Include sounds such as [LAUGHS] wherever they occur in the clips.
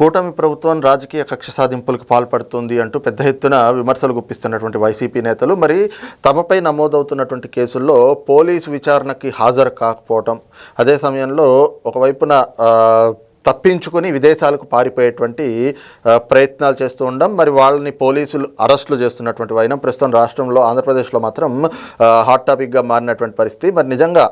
కూటమి ప్రభుత్వం రాజకీయ కక్ష సాధింపులకు పాల్పడుతుంది అంటూ పెద్ద ఎత్తున విమర్శలు గుప్పిస్తున్నటువంటి వైసీపీ నేతలు మరి తమపై నమోదవుతున్నటువంటి కేసుల్లో పోలీసు విచారణకి హాజరు కాకపోవటం అదే సమయంలో ఒకవైపున తప్పించుకొని విదేశాలకు పారిపోయేటువంటి ప్రయత్నాలు చేస్తూ ఉండడం మరి వాళ్ళని పోలీసులు అరెస్టులు చేస్తున్నటువంటి వైనం ప్రస్తుతం రాష్ట్రంలో ఆంధ్రప్రదేశ్లో మాత్రం హాట్ టాపిక్గా మారినటువంటి పరిస్థితి. మరి నిజంగా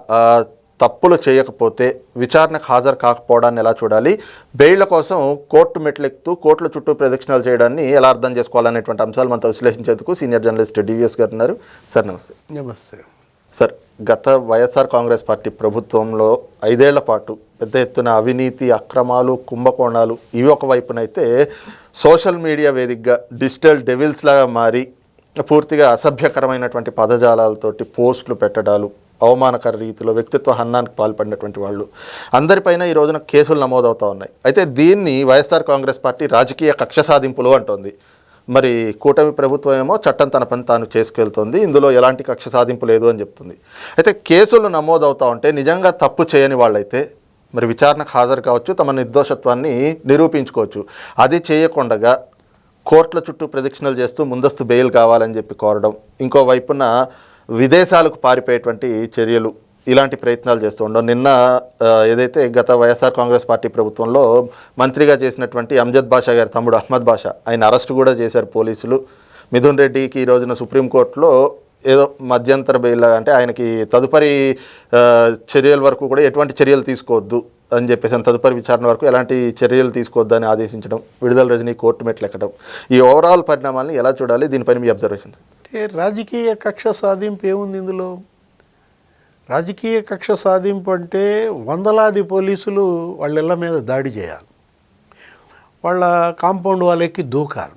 తప్పులు చేయకపోతే విచారణకు హాజరు కాకపోవడాన్ని ఎలా చూడాలి? బెయిళ్ళ కోసం కోర్టు మెట్లెక్కుతూ కోర్టుల చుట్టూ ప్రదక్షిణాలు చేయడాన్ని ఎలా అర్థం చేసుకోవాలనేటువంటి అంశాలు మనతో విశ్లేషించేందుకు సీనియర్ జర్నలిస్ట్ డివిఎస్ గారు ఉన్నారు. సార్ నమస్తే. నమస్తే. సార్ గత వైఎస్ఆర్ కాంగ్రెస్ పార్టీ ప్రభుత్వంలో ఐదేళ్ళ పాటు పెద్ద ఎత్తున అవినీతి అక్రమాలు కుంభకోణాలు ఇవి ఒక వైపునైతే సోషల్ మీడియా వేదికగా డిజిటల్ డెవిల్స్ లాగా మారి పూర్తిగా అసభ్యకరమైనటువంటి పదజాలాలతోటి పోస్టులు పెట్టడాలు అవమానకర రీతిలో వ్యక్తిత్వ హన్నానికి పాల్పడినటువంటి వాళ్ళు. అందరిపైన ఈ రోజున కేసులు నమోదవుతూ ఉన్నాయి. అయితే దీన్ని వైఎస్ఆర్ కాంగ్రెస్ పార్టీ రాజకీయ కక్ష సాధింపులు అంటోంది. మరి కూటమి ప్రభుత్వం ఏమో చట్టం తన పని తాను చేసుకెళ్తుంది. ఇందులో ఎలాంటి కక్ష సాధింపు లేదు అని చెప్తుంది. అయితే కేసులు నమోదవుతూ ఉంటే నిజంగా తప్పు చేయని వాళ్ళైతే మరి విచారణకు హాజరు కావచ్చు తమ నిర్దోషత్వాన్ని నిరూపించుకోవచ్చు. అది చేయకుండగా కోర్టుల చుట్టూ ప్రదక్షిణలు చేస్తూ ముందస్తు బెయిల్ కావాలని చెప్పి కోరడం. ఇంకో వైపున విదేశాలకు పారిపోయేటువంటి చర్యలు ఇలాంటి ప్రయత్నాలు చేస్తూ ఉండడం. నిన్న ఏదైతే గత వైఎస్ఆర్ కాంగ్రెస్ పార్టీ ప్రభుత్వంలో మంత్రిగా చేసినటువంటి అంజద్ బాషా గారి తమ్ముడు అహ్మద్ బాషా ఆయన అరెస్ట్ కూడా చేశారు పోలీసులు. మిథున్ రెడ్డికి ఈ రోజున సుప్రీంకోర్టులో ఏదో మధ్యంతర బెయిల్ అంటే ఆయనకి తదుపరి చర్యల వరకు కూడా ఎటువంటి చర్యలు తీసుకోవద్దు అని చెప్పేసి తదుపరి విచారణ వరకు ఎలాంటి చర్యలు తీసుకోవద్దు అని ఆదేశించడం విడుదల రజనీ కోర్టు మెట్లు ఎక్కడం. ఈ ఓవరాల్ పరిణామాలను ఎలా చూడాలి? దీనిపైన మీ అబ్జర్వేషన్ అంటే రాజకీయ కక్ష సాధింపు ఏముంది ఇందులో? రాజకీయ కక్ష సాధింపు అంటే వందలాది పోలీసులు వాళ్ళ ఇళ్ళ మీద దాడి చేయాలి. వాళ్ళ కాంపౌండ్ వాళ్ళకి దూకాలి.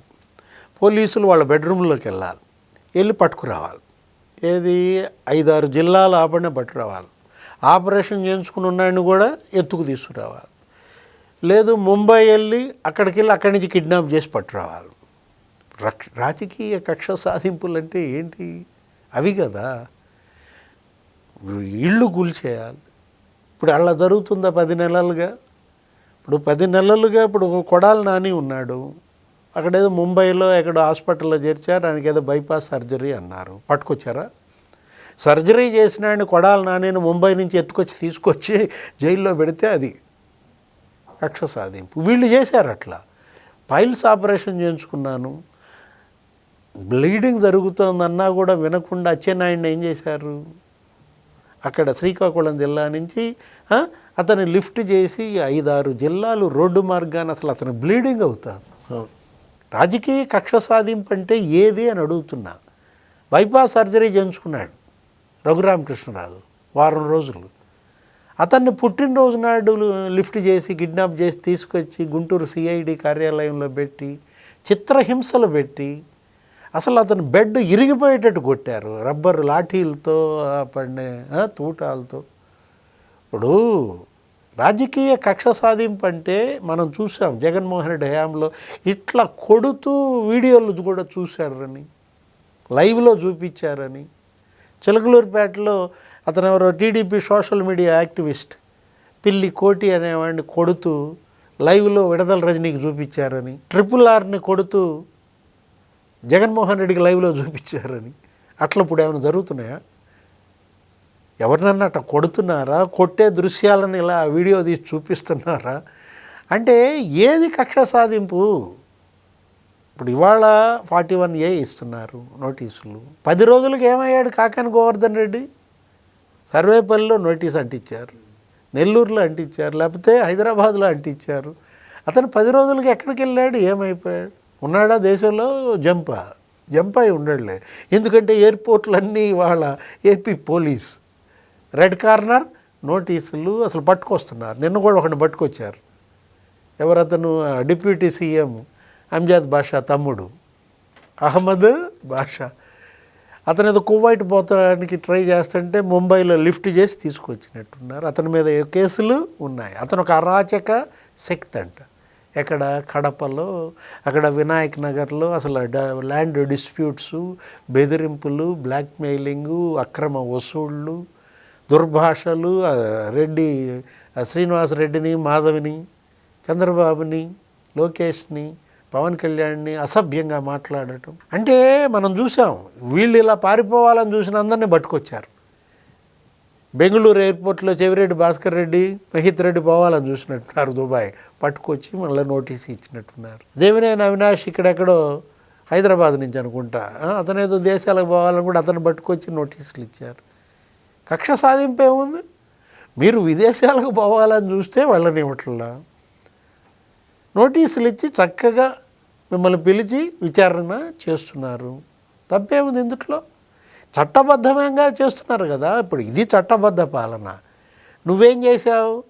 పోలీసులు వాళ్ళ బెడ్రూమ్లోకి వెళ్ళాలి. వెళ్ళి పట్టుకురావాలి. ఏది? ఐదారు జిల్లాల ఆపడిన పట్టుకురావాలి. ఆపరేషన్ చేయించుకుని ఉన్నాయని కూడా ఎత్తుకు తీసుకురావాలి. లేదు ముంబై వెళ్ళి అక్కడికి వెళ్ళి అక్కడి నుంచి కిడ్నాప్ చేసి పట్టుకురావాలి. రాజకీయ కక్ష సాధింపులు అంటే ఏంటి? అవి కదా. ఇళ్ళు కూల్చేయాలి. ఇప్పుడు అలా జరుగుతుందా పది నెలలుగా? ఇప్పుడు పది నెలలుగా ఇప్పుడు కొడాలి నాని ఉన్నాడు. అక్కడేదో ముంబైలో ఎక్కడో హాస్పిటల్లో చేర్చారు. ఆయనకి ఏదో బైపాస్ సర్జరీ అన్నారు. పట్టుకొచ్చారా? సర్జరీ చేసిన ఆయన కొడాలి నానిని ముంబై నుంచి ఎత్తుకొచ్చి తీసుకొచ్చి జైల్లో పెడితే అది కక్ష సాధింపు. వీళ్ళు చేశారు అట్లా. పైల్స్ ఆపరేషన్ చేయించుకున్నాను. బ్లీడింగ్ జరుగుతోందన్నా కూడా వినకుండా అచ్చెన్నాయుడిని ఏం చేశారు? అక్కడ శ్రీకాకుళం జిల్లా నుంచి ఆ, అతన్ని లిఫ్ట్ చేసి ఐదారు జిల్లాలు రోడ్డు మార్గాన్ని అసలు అతను బ్లీడింగ్ అవుతాను రాజకీయ కక్ష సాధింపు అంటే ఏది అని అడుగుతున్నా. బైపాస్ సర్జరీ చేయించుకున్నాడు రఘురామకృష్ణరాజు వారం రోజులు. అతన్ని పుట్టినరోజు నాడు లిఫ్ట్ చేసి కిడ్నాప్ చేసి తీసుకొచ్చి గుంటూరు సిఐడి కార్యాలయంలో పెట్టి చిత్రహింసలు పెట్టి అసలు అతను బెడ్ ఇరిగిపోయేటట్టు కొట్టారు. రబ్బర్ లాఠీలతో ఆ పడిన తూటాలతో. ఇప్పుడు రాజకీయ కక్ష సాధింపు అంటే మనం చూసాం జగన్మోహన్ రెడ్డి హయాంలో ఇట్లా కొడుతూ వీడియోలు కూడా చూశారని లైవ్లో చూపించారని. చిలకలూరుపేటలో అతను ఎవరో టీడీపీ సోషల్ మీడియా యాక్టివిస్ట్ పిల్లి కోటి అనేవాడిని కొడుతూ లైవ్లో విడదల రజనీకి చూపించారని ట్రిపుల్ ఆర్ని కొడుతూ జగన్మోహన్ రెడ్డికి లైవ్లో చూపించారని. అట్లా ఇప్పుడు ఏమైనా జరుగుతున్నాయా? ఎవరినన్నా అట్లా కొడుతున్నారా? కొట్టే దృశ్యాలను ఇలా వీడియో తీసి చూపిస్తున్నారా? అంటే ఏది కక్ష సాధింపు? ఇప్పుడు ఇవాళ ఫార్టీ వన్ ఏ ఇస్తున్నారు నోటీసులు. పది రోజులకు ఏమయ్యాడు కాకాని గోవర్ధన్ రెడ్డి? సర్వేపల్లిలో నోటీస్ అంటించారు. నెల్లూరులో అంటించారు. లేకపోతే హైదరాబాద్లో అంటించారు. అతను పది రోజులకి ఎక్కడికి వెళ్ళాడు? ఏమైపోయాడు? ఉన్నాడా దేశంలో? జంప. జంప్ అయి ఉండడులే. ఎందుకంటే ఎయిర్పోర్ట్లన్నీ ఇవాళ ఏపీ పోలీస్. రెడ్ కార్నర్ నోటీసులు అసలు పట్టుకొస్తున్నారు. నిన్న కూడా ఒకటి పట్టుకొచ్చారు. ఎవరతను డిప్యూటీ సీఎం అంజాద్ బాషా తమ్ముడు. అహ్మద్ బాషా. అతను ఏదో కువైట్ పోతానికి ట్రై చేస్తుంటే ముంబైలో లిఫ్ట్ చేసి తీసుకొచ్చినట్టున్నారు. అతని మీద కేసులు ఉన్నాయి? అతను ఒక అరాచక శక్తి అంట. ఎక్కడ కడపలో అక్కడ వినాయక్ నగర్లో అసలు ల్యాండ్ డిస్ప్యూట్స్ బెదిరింపులు బ్లాక్మెయిలింగు అక్రమ వసూళ్ళు దుర్భాషలు రెడ్డి శ్రీనివాసరెడ్డిని శ్రీనివాస్ రెడ్డిని మాధవిని చంద్రబాబుని లోకేష్ని పవన్ కళ్యాణ్ని అసభ్యంగా మాట్లాడటం. అంటే మనం చూసాం వీళ్ళు ఇలా పారిపోవాలని చూసిన అందరినీ పట్టుకొచ్చారు. బెంగళూరు ఎయిర్పోర్ట్లో చెవిరెడ్డి భాస్కర్ రెడ్డి మహిత్ రెడ్డి పోవాలని చూసినట్టున్నారు దుబాయ్. పట్టుకొచ్చి మళ్ళీ నోటీస్ ఇచ్చినట్టున్నారు. దేవినేని అవినాష్ ఇక్కడెక్కడో హైదరాబాద్ నుంచి అనుకుంటా. అతను అతనేదో దేశాలకు పోవాలని కూడా అతను పట్టుకొచ్చి నోటీసులు ఇచ్చారు. కక్ష సాధింపు ఏముంది? మీరు విదేశాలకు పోవాలని చూస్తే వాళ్ళని ఇవ్వట్లా నోటీసులు ఇచ్చి చక్కగా మిమ్మల్ని పిలిచి విచారణ చేస్తున్నారు. తప్పేముంది ఇందుట్లో? చట్టబద్ధంగా చేస్తున్నారు కదా. ఇప్పుడు ఇది చట్టబద్ధ పాలన. నువ్వేం చేశావు?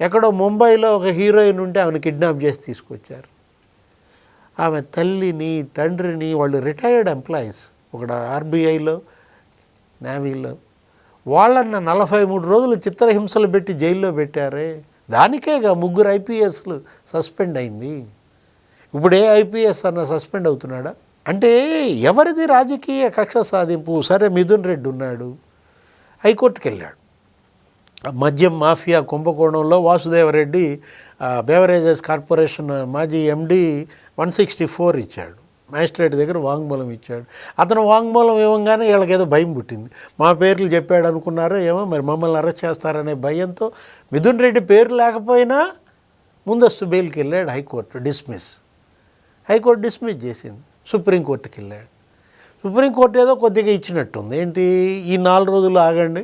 ఎక్కడో ముంబైలో ఒక హీరోయిన్ ఉంటే ఆమెను కిడ్నాప్ చేసి తీసుకొచ్చారు. ఆమె తల్లిని తండ్రిని వాళ్ళు రిటైర్డ్ ఎంప్లాయీస్ ఒకడ ఆర్బీఐలో నేవీలో. వాళ్ళన్న నలభై మూడు రోజులు చిత్రహింసలు పెట్టి జైల్లో పెట్టారే. దానికేగా ముగ్గురు ఐపీఎస్లు సస్పెండ్ అయింది. ఇప్పుడు ఏ ఐపీఎస్ అన్న సస్పెండ్ అవుతున్నాడా? అంటే ఎవరిది రాజకీయ కక్ష సాధింపు? సరే మిథున్ రెడ్డి ఉన్నాడు. హైకోర్టుకి వెళ్ళాడు మద్యం మాఫియా కుంభకోణంలో వాసుదేవరెడ్డి ఆ, బేవరేజెస్ కార్పొరేషన్ మాజీ ఎండి వన్ సిక్స్టీ ఫోర్ ఇచ్చాడు. మ్యాజిస్ట్రేట్ దగ్గర వాంగ్మూలం ఇచ్చాడు. అతను వాంగ్మూలం ఇవ్వగానే వీళ్ళకేదో భయం పుట్టింది. మా పేర్లు చెప్పాడు అనుకున్నారో ఏమో మరి మమ్మల్ని అరెస్ట్ చేస్తారనే భయంతో మిథున్ రెడ్డి పేరు లేకపోయినా ముందస్తు బెయిల్కి వెళ్ళాడు హైకోర్టు. డిస్మిస్. హైకోర్టు డిస్మిస్ చేసింది. సుప్రీంకోర్టుకి వెళ్ళాడు సుప్రీంకోర్టు ఏదో కొద్దిగా ఇచ్చినట్టుంది. ఏంటి? ఈ నాలుగు రోజులు ఆగండి.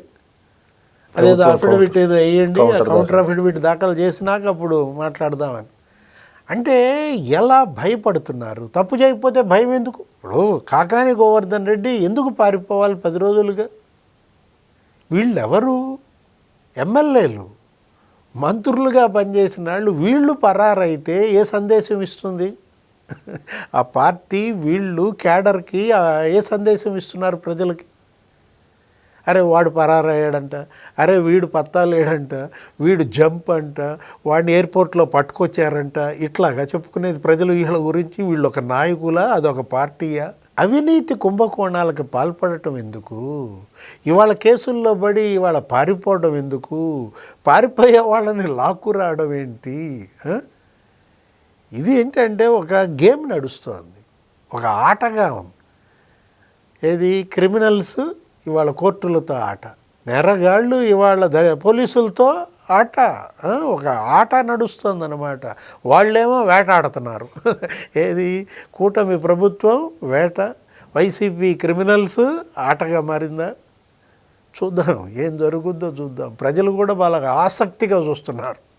అదేదో అఫిడవిట్ ఏదో వేయండి కౌంటర్ అఫిడవిట్ దాఖలు చేసినాక అప్పుడు మాట్లాడదామని. అంటే ఎలా భయపడుతున్నారు? తప్పు చేయకపోతే భయం ఎందుకు? ఇప్పుడు కాకాని గోవర్ధన్ రెడ్డి ఎందుకు పారిపోవాలి పది రోజులుగా? వీళ్ళెవరు? ఎమ్మెల్యేలు? మంత్రులుగా పనిచేసిన వాళ్ళు వీళ్ళు పరారైతే ఏ సందేశం ఇస్తుంది? ఆ పార్టీ వీళ్ళు క్యాడర్కి ఏ సందేశం ఇస్తున్నారు ప్రజలకి? అరే వాడు పరారయ్యాడంట అరే వీడు పత్తాలేడంట వీడు జంప్ అంట వాడిని ఎయిర్పోర్ట్లో పట్టుకొచ్చారంట ఇట్లాగా చెప్పుకునేది ప్రజలు వీళ్ళ గురించి వీళ్ళు ఒక నాయకులా అదొక పార్టీయా? అవినీతి కుంభకోణాలకు పాల్పడటం ఎందుకు? ఇవాళ కేసుల్లో పడి ఇవాళ పారిపోవడం ఎందుకు? పారిపోయే వాళ్ళని లాక్కు రావడం ఏంటి ఇది ఏంటంటే ఒక గేమ్ నడుస్తోంది. ఒక ఆటగా ఉంది. ఏది? క్రిమినల్స్ ఇవాళ కోర్టులతో ఆట. నేరగాళ్ళు ఇవాళ ద- పోలీసులతో ఆట. ఒక ఆట నడుస్తుంది అనమాట వాళ్ళేమో వేటాడుతున్నారు. [LAUGHS] ఏది? కూటమి ప్రభుత్వం వేట వైసీపీ క్రిమినల్స్ ఆటగా మారిందా? చూద్దాం. ఏం జరుగుద్దో చూద్దాం. ప్రజలు కూడా బాగా ఆసక్తిగా చూస్తున్నారు.